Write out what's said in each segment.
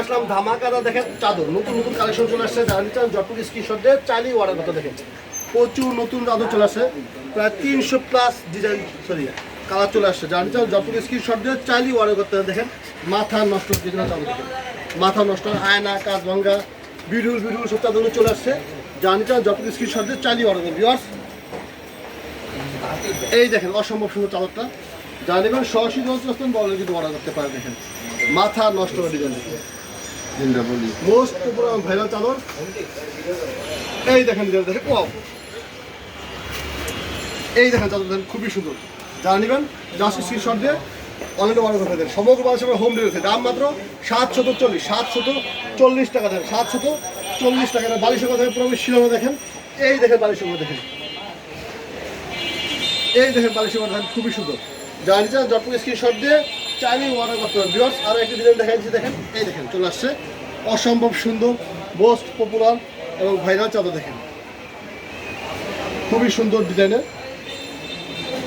আসলাম ধামাকাদা, দেখেন চাদর, নতুন নতুন কালেকশন চলে আসছে, যারা নিচ্ছেন স্ক্রিনশট দিয়ে চাইলেই অর্ডার করতে দেখেন। প্রচুর নতুন চাদর চলে আসছে, প্রায় তিনশো প্লাস ডিজাইন সরি কালার চলে আসছে। যারা নিচ্ছেন জটপুর স্ক্রিনশট দিয়ে চাইলেই অর্ডার করতে দেখেন, মাথা নষ্ট যেগুলো চাদর দেখেন। মাথা নষ্ট, আয়না, কাজ ভাঙ্গা, বিরুল বিডুল সব চাদরগুলো চলে আসছে। যারা নিচ্ছেন জটপুর স্ক্রিনশট দিয়ে চাইলেই অর্ডার করবেন। ভিওর্স এই দেখেন, অসম্ভব সুন্দর চাদরটা। যা নেবেন সরাসরি আসতেন বলে কিন্তু অর্ডার করতে পারে দেখেন। মাথা নষ্ট করে ডিজাইন খুবই সুন্দর। যা নেবেন জাস্ট সমগ্র বাংলাদেশে হোম ডেলিভারি দাম মাত্র সাতশত চল্লিশ সাতশত চল্লিশ টাকা দেন, সাতশত চল্লিশ টাকা দেন। বালিশের পুরো শিলমে দেখেন। এই দেখেন, বালিশের দেখেন। এই দেখেন, বালিশের কথা দেখেন, খুবই সুন্দর। যা নিচে জটপুর স্ক্রিনশট দিয়ে চাইলে অর্ডার করতে ভিউয়ার্স আরও একটি ডিজাইন দেখা যাচ্ছে দেখেন, এই দেখেন, চলে আসছে। অসম্ভব সুন্দর মোস্ট পপুলার এবং ভাইরাল চাদর দেখেন। খুবই সুন্দর ডিজাইনের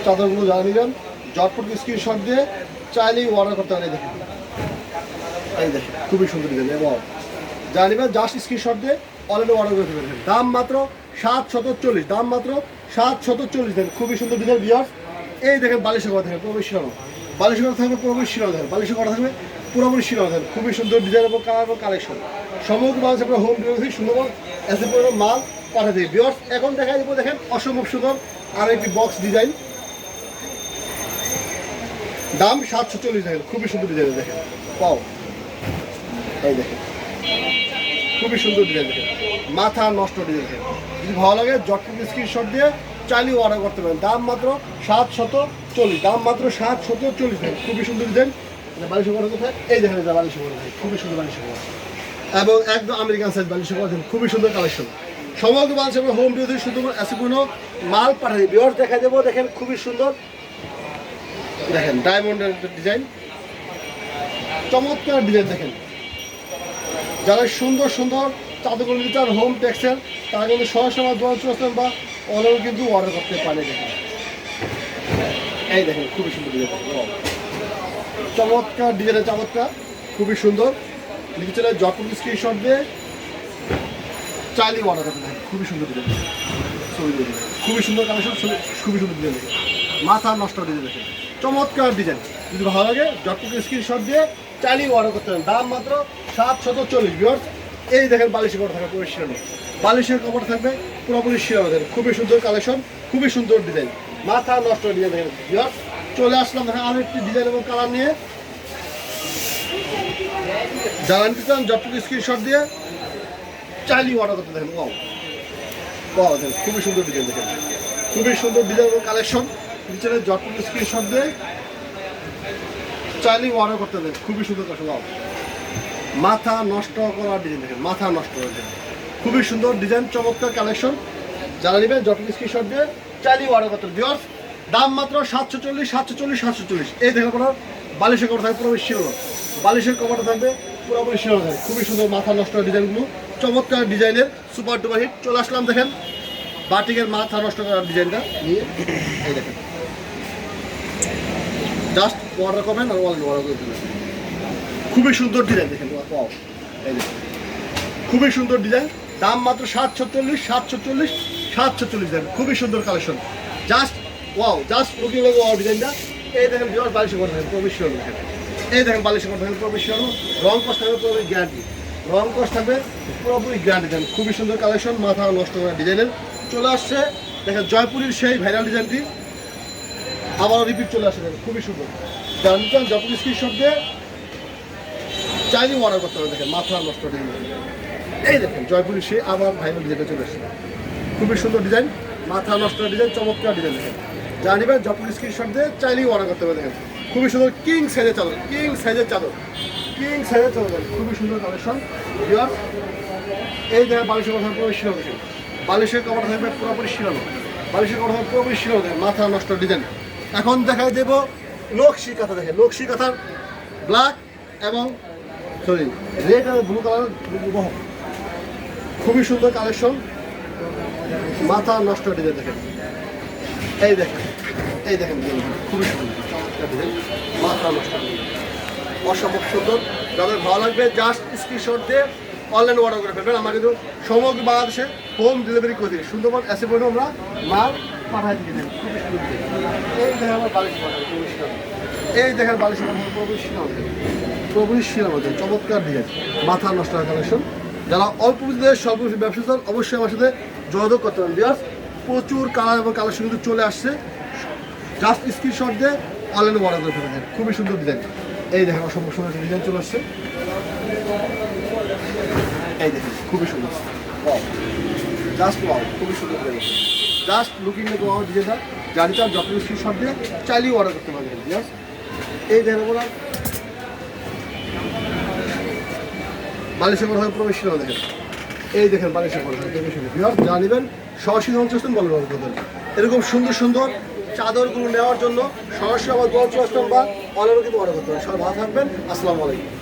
চাদরগুলো জানা নিলেন জটপুর স্ক্রিনশট দিয়ে চাইলেই অর্ডার করতে পারেন দেখেন। এই দেখেন, খুবই সুন্দর ডিজাইন এবং জানিবেন জাস্ট স্ক্রিনশট দিয়ে অলরেডি অর্ডার করে ফেলবেন। দাম মাত্র সাত শত চল্লিশ, দাম মাত্র সাত শত চল্লিশ দেখেন, খুবই সুন্দর ডিজাইন বিয়ার এই দেখেন বালিশের কথা দেখেন, প্রবেশ শিরানো বালিশের কথা থাকবে, প্রবেশ শিরানো বালিশের কথা থাকবে পুরোপুরি শিরানো দেখেন খুবই সুন্দর ডিজাইন এবং কালার এবং কালেকশন সমগ্র বাংলাদেশ আপনার হোম ডেলিভারি সুন্দরবন এসে পরিমাণ মাল দিই। বিয়ার্স এখন দেখা যাবে দেখেন অসম্ভব সুন্দর আর একটি বক্স ডিজাইন দাম সাতশো চল্লিশ দেখেন খুবই সুন্দর ডিজাইন দেখেন। পাও এই দেখেন। খুবই সুন্দর ডিজাইন দেখেন। মাথা নষ্ট ডিজাইন দেখেন। যদি ভালো লাগে জটপুর স্ক্রিনশট দিয়ে চাইলেও অর্ডার করতে পারেন। দাম মাত্র সাত শত চল্লিশ। দাম মাত্র সাত শত চল্লিশ খুবই সুন্দর ডিজাইন বালিশ করা কোথায় এই দেখেন এটা বালিশ করা খুবই সুন্দর বালিশ করা এবং একদম আমেরিকান সাইজ বালিশ করা খুবই সুন্দর কালেকশন সমগ্র বালিশ আমরা হোম ডেলিভারি শুধু এসে কোনো মাল পাঠিয়ে বিয়র দেখা দেবো, দেখেন খুবই সুন্দর। দেখেন ডায়মন্ডের ডিজাইন চমৎকার ডিজাইন দেখেন। যারা সুন্দর সুন্দর চাদরগুলো নিতে হোম টেক্সের তারা কিন্তু সরাসরি আমার দোকান চলে আসবেন বা অনলাইনে কিন্তু অর্ডার করতে পারে দেখেন। এই দেখেন, খুবই সুন্দর ডিজাইন চমৎকার ডিজাইনের চমৎকার, খুবই সুন্দর। লিখে চলে জটপুর স্ক্রিনশট দিয়ে চাইলে অর্ডার করতে খুবই সুন্দর ডিজাইন। ছবি খুবই সুন্দর কালেকশন খুবই সুন্দর ডিজাইন। দেখেন মাথা নষ্ট ডিজাইন দেখেন চমৎকার ডিজাইন। যদি ভালো লাগে জটপুর স্ক্রিনশট দিয়ে চাইলেই অর্ডার করতে পারেন। দাম মাত্র সাত শত চল্লিশ। বিয়ার্স এই দেখেন বালিশের কপড় থাকবে পুরো শিরানো বালিশের কপড় থাকবে পুরোপুরি শিরানো দেখেন, খুবই সুন্দর কালেকশন খুবই সুন্দর ডিজাইন। মাথা নষ্ট ডিজাইন দেখেন বিয়ার্স চলে আসলাম দেখেন আরও একটি ডিজাইন এবং কালার নিয়ে। যারা নিতে চান জটপুর স্ক্রিনশট দিয়ে। চাইলেই অর্ডার করতে দেখেন ওয়াও দেখেন, খুবই সুন্দর ডিজাইন দেখেন। খুবই সুন্দর ডিজাইন এবং কালেকশন নিচে জটপুর স্ক্রিনশট দিয়ে চাইলেই অর্ডার করতে দেন খুবই সুন্দর ওয়াও মাথা নষ্ট করার ডিজাইন দেখেন, মাথা নষ্ট করার ডিজাইন খুবই সুন্দর ডিজাইন চমৎকার কালেকশন যারা নেবেন জটপুর স্ক্রিনশট দিয়ে, চাইলেই অর্ডার করতে ভিওর্স দাম মাত্র সাতশো চল্লিশ সাতশো চল্লিশ সাতশো চল্লিশ এই দেখেন আপনার, বালিশের কপড় থাকবে পুরোপুরি শিরোনো বালিশের কপড়টা থাকবে পুরোপুরি শিরোনো থাকবে খুবই সুন্দর মাথা নষ্ট ডিজাইনগুলো চমৎকার ডিজাইনের সুপার ডুপার হিট চলে আসলাম দেখেন বাটিকের মাথা নষ্ট করার ডিজাইনটা নিয়ে। এই দেখেন। জাস্ট অর্ডার করবেন আর অনলাইন অর্ডার করে দেবেন খুবই সুন্দর ডিজাইন দেখেন এই দেখেন। খুবই সুন্দর ডিজাইন দাম মাত্র সাতশো চল্লিশ সাতশো চল্লিশ সাতশো চল্লিশ দেখেন খুবই সুন্দর collection just wow just looking লাগে ওয়াও ডিজাইনটা এই দেখেন বিয়ার বালিশে করে দেখেন প্রবেশন দেখেন এই দেখেন বালিশে করে দেখেন প্রবেশন রং কষ্ট থাকবে পুরোপুরি গ্যারান্টি রং কষ্ট থাকবে পুরোপুরি গ্যারান্টি দেখেন খুবই সুন্দর কালেকশন মাথা নষ্ট করা ডিজাইনের চলে আসছে, দেখেন, জয়পুরের সেই ভাইরাল ডিজাইনটি আবারও রিপিট চলে আসে দেখেন, খুবই সুন্দর। জানতাম জয়পুর স্ক্রিনশট দিয়ে চাইলেও অর্ডার করতে হবে, দেখেন, মাথা নষ্ট ডিজাইন এই দেখেন জয়পুরি সে আবার ভাইরাল ডিজাইনটা চলে আসছে। খুবই সুন্দর ডিজাইন মাথা নষ্ট ডিজাইন চমৎকার ডিজাইন দেখেন। যা নেবেন জয়পুরি স্ক্রিনশট দিয়ে চাইলেই অর্ডার করতে দেখেন খুবই সুন্দর কিং সাইজের চাদর কিং সাইজের চাদর কিং সাইজের চাদর খুবই সুন্দর কালেকশন এই দেখেন বালিশের কথা পুরো শিরানো বালিশের কভার থাকবে পুরোপুরি শিরানো বালিশের কভার থাকবে পুরোপুরি শিরানো মাথা নষ্ট ডিজাইন এখন দেখাই দেব নকশি কাঁথা দেখেন। নকশি কাঁথার ব্ল্যাক এবং সরি রেড আর ব্লু কালার খুবই সুন্দর কালেকশন মাথা নষ্ট ডিজাইন দেখেন। এই দেখেন এই দেখেন খুবই সুন্দর। চমৎকার ডিজাইন মাথা অসম্ভব সুন্দর। যাদের ভালো লাগবে জাস্ট স্ক্রিনশট দিয়ে অনলাইনে অর্ডার করে ফেলবেন। আমরা কিন্তু সমগ্র বাংলাদেশে হোম ডেলিভারি করে দিই সুন্দরবন পড়ে আমরা মাল পাঠাই দিয়ে দেন এই দেখেন আমার বালিশ এই দেখেন বালিশ প্রভু শিলাম চমৎকার ডিজাইন মাথা নষ্ট কালেকশন যারা অল্প পুঁজিতে স্বল্প ব্যবসা অবশ্যই আমার সাথে যোগাযোগ করতে পারেন। প্রচুর কালার এবং কালেকশন কিন্তু চলে আসছে। জাস্ট স্ক্রিনশট দিয়ে অনলাইনে অর্ডার করে ফেলেন খুবই সুন্দর ডিজাইন এই দেখেন অসম্ভব সুন্দর ডিজাইন চলে আসছে। এই দেখেন, খুবই সুন্দর। জাস্ট ওয়াও খুবই সুন্দর design just looking at wow ডিজাইনটা জানি চান যত স্ক্রিনশট দিয়ে চাইলেই অর্ডার করতে পারবেন। জাস্ট এই দেখেন ওরা হয়ে প্রবেশ দেখেন। এই দেখেন বালিশের পর যা নেবেন, সরাসরি পঞ্চাশ বলবেন এরকম সুন্দর সুন্দর চাদরগুলো নেওয়ার জন্য সরাসরি আমার আসতাম বা অনলাইনে কিন্তু অর্ডার করতে পারেন। সবাই ভালো থাকবেন। আসসালামু আলাইকুম।